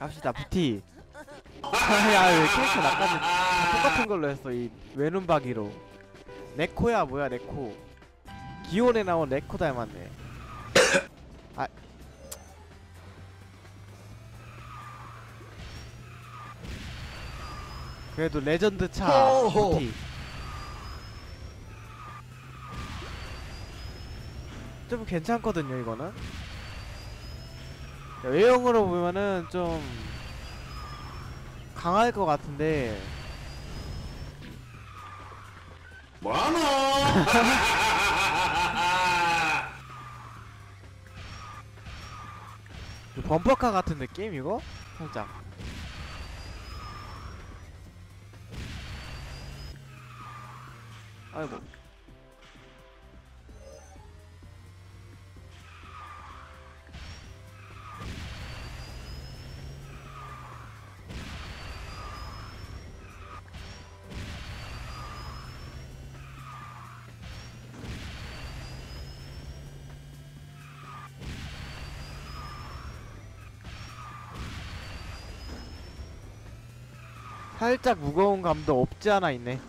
갑시다 부티. 야왜 캐릭터 나까지 다 똑같은 걸로 했어 이 외눈박이로. 네코야 뭐야 네코. 기온에 나온 네코 닮았네. 아. 그래도 레전드 차. 부티. 좀 괜찮거든요 이거는? 야, 외형으로 보면은 좀 강할 것 같은데 뭐하노? 그 범퍼카 같은 느낌 이거? 살짝 아이고 살짝 무거운 감도 없지 않아 있네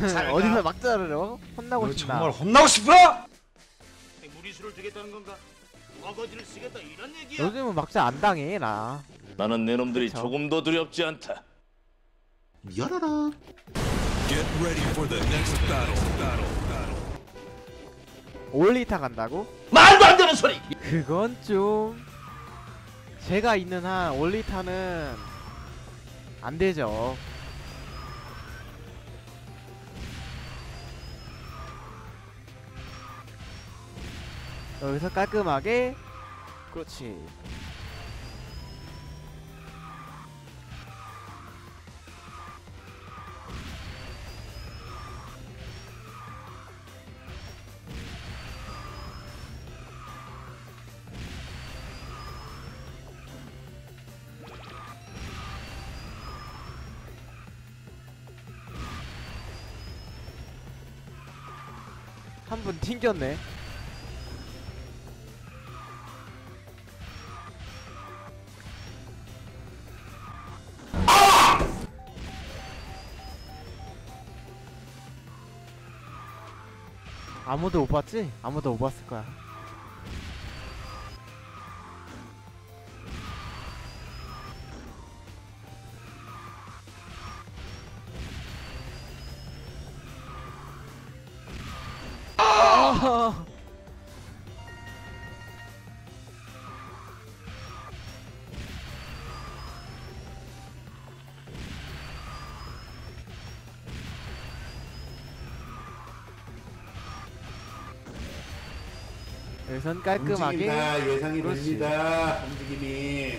어디서 막 자르려? 혼나고 너 싶나? 정말 혼나고 싶어? 무리수를 두겠다는 건가? 어거지를 쓰겠다 이런 얘기야? 요즘은 막자 안 당해 나 나는 내 놈들이 그쵸. 조금도 두렵지 않다. 열어라. Get ready for the next battle. Battle. Battle. 올리타 간다고? 말도 안 되는 소리! 그건 좀 제가 있는 한 올리타는 안 되죠. 여기서 깔끔하게 그렇지. 한 분 튕겼네. 아무도 못 봤지? 아무도 못 봤을 거야. 여기선 깔끔하게. 예상이 그렇지. 됩니다. 움직임이.